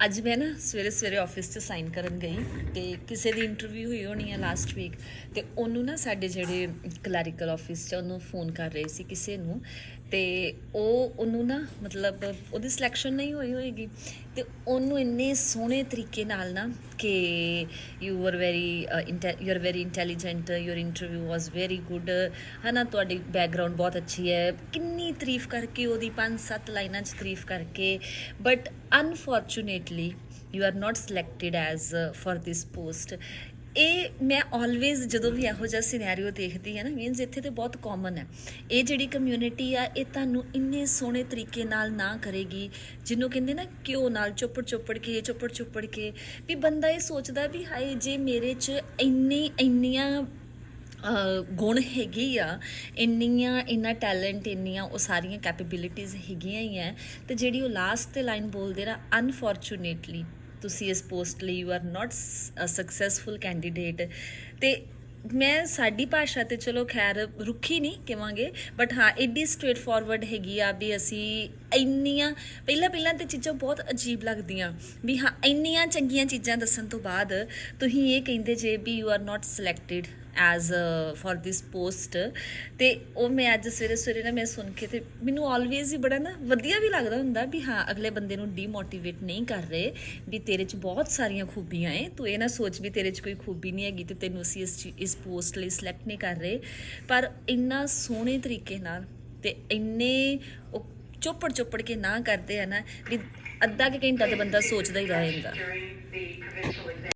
ਅੱਜ ਮੈਂ ਨਾ ਸਵੇਰੇ ਸਵੇਰੇ ਆਫਿਸ 'ਚ ਸਾਈਨ ਕਰਨ ਗਈ ਤੇ ਕਿਸੇ ਦੀ ਇੰਟਰਵਿਊ ਹੋਈ ਹੋਣੀ ਹੈ ਲਾਸਟ ਵੀਕ ਤੇ ਉਹਨੂੰ ਨਾ ਸਾਡੇ ਜਿਹੜੇ ਕਲੈਰੀਕਲ ਆਫਿਸ 'ਚ ਉਹਨੂੰ ਫੋਨ ਕਰ ਰਹੇ ਸੀ ਕਿਸੇ ਨੂੰ ਤੇ ਉਹ ਉਹਨੂੰ ਨਾ ਮਤਲਬ ਉਹਦੀ ਸਿਲੈਕਸ਼ਨ ਨਹੀਂ ਹੋਈ ਹੋਏਗੀ ਤੇ ਉਹਨੂੰ ਇੰਨੇ ਸੋਹਣੇ ਤਰੀਕੇ ਨਾਲ ਨਾ ਕਿ you are very you are very intelligent your interview was very good ਹਨਾ, ਤੁਹਾਡੀ ਬੈਕਗ੍ਰਾਉਂਡ ਬਹੁਤ ਅੱਛੀ ਹੈ। ਕਿੰਨੀ ਤਾਰੀਫ ਕਰਕੇ ਉਹਦੀ ਪੰਜ ਸੱਤ ਲਾਈਨਾਂ 'ਚ ਤਾਰੀਫ ਕਰਕੇ। But unfortunately you are not selected as for this post ਇਹ ਮੈਂ ਆਲਵੇਜ਼ ਜਦੋਂ ਵੀ ਇਹੋ ਜਿਹਾ ਸਿਨੈਰੀਓ ਦੇਖਦੀ ਹਾਂ ਨਾ ਮੀਨਸ ਇੱਥੇ ਤੇ ਬਹੁਤ ਕਾਮਨ ਹੈ। ਇਹ ਜਿਹੜੀ ਕਮਿਊਨਿਟੀ ਆ, ਇਹ ਤੁਹਾਨੂੰ ਇੰਨੇ ਸੋਹਣੇ ਤਰੀਕੇ ਨਾਲ ਨਾ ਕਰੇਗੀ, ਜਿਹਨੂੰ ਕਹਿੰਦੇ ਨਾ ਕਿਉਂ ਨਾਲ ਚੁੱਪੜ ਚੁੱਪੜ ਕੇ, ਚੁੱਪੜ ਚੁੱਪੜ ਕੇ। ਵੀ ਬੰਦਾ ਇਹ ਸੋਚਦਾ ਵੀ ਹਾਏ, ਜੇ ਮੇਰੇ 'ਚ ਇੰਨੀ, ਇੰਨੀਆਂ ਗੁਣ ਹੈਗੇ ਆ, ਇੰਨੀਆਂ, ਇੰਨਾ ਟੈਲੈਂਟ ਇੰਨੀਆਂ ਉਹ ਸਾਰੀਆਂ ਕੈਪੇਬਿਲਿਟੀਜ਼ ਹੈਗੀਆਂ ਹੀ ਆ, ਤੇ ਜਿਹੜੀ ਉਹ ਲਾਸਟ ਤੇ ਲਾਈਨ ਬੋਲਦੇ ਨਾ ਅਨਫੋਰਚੂਨੇਟਲੀ ਤੁਸੀਂ ਇਸ ਪੋਸਟ ਲਈ you are not a successful candidate ਤੇ ਮੈਂ ਸਾਡੀ ਭਾਸ਼ਾ ਤੇ ਚਲੋ ਖੈਰ ਰੁੱਖੀ ਨਹੀਂ ਕਹਾਂਗੇ ਬਟ ਹਾਂ ਐਡੀ ਸਟ੍ਰੇਟ ਫਾਰਵਰਡ ਹੈਗੀ ਆ ਵੀ ਅਸੀਂ ਇੰਨੀਆਂ, ਪਹਿਲਾਂ ਪਹਿਲਾਂ ਤੇ ਚੀਜ਼ਾਂ ਬਹੁਤ ਅਜੀਬ ਲੱਗਦੀਆਂ ਵੀ ਹਾਂ, ਇੰਨੀਆਂ ਚੰਗੀਆਂ ਚੀਜ਼ਾਂ ਦੱਸਣ ਤੋਂ ਬਾਅਦ ਤੁਸੀਂ ਇਹ ਕਹਿੰਦੇ ਜੇ ਵੀ you are not selected as for this post ਤੇ ਉਹ ਮੈਂ ਅੱਜ ਸਵੇਰੇ ਸਵੇਰੇ ਨਾ ਮੈਂ ਸੁਣ ਕੇ ਤੇ ਮੈਨੂੰ ਆਲਵੇਜ਼ ਹੀ ਬੜਾ ਨਾ ਵਧੀਆ ਵੀ ਲੱਗਦਾ ਹੁੰਦਾ ਵੀ ਹਾਂ, ਅਗਲੇ ਬੰਦੇ ਨੂੰ ਡੀਮੋਟੀਵੇਟ ਨਹੀਂ ਕਰ ਰਹੇ ਵੀ ਤੇਰੇ 'ਚ ਬਹੁਤ ਸਾਰੀਆਂ ਖੂਬੀਆਂ ਏ ਤੂੰ ਇਹ ਨਾ ਸੋਚ ਵੀ ਤੇਰੇ 'ਚ ਕੋਈ ਖੂਬੀ ਨਹੀਂ ਹੈਗੀ ਤੇ ਤੈਨੂੰ ਅਸੀਂ ਇਸ ਚੀ- ਇਸ ਪੋਸਟ ਲਈ ਸਿਲੈਕਟ ਨਹੀਂ ਕਰ ਰਹੇ, ਪਰ ਇੰਨਾ ਸੋਹਣੇ ਤਰੀਕੇ ਨਾਲ ਤੇ ਇੰਨੇ ਉਹ ਚੁੱਪੜ ਚੁੱਪੜ ਕੇ ਨਾ ਕਰਦੇ ਆ ਨਾ, ਵੀ ਅੱਧਾ ਕਿ ਘੰਟਾ ਤੇ ਬੰਦਾ ਸੋਚਦਾ ਹੀ ਰਹਿ ਜਾਂਦਾ।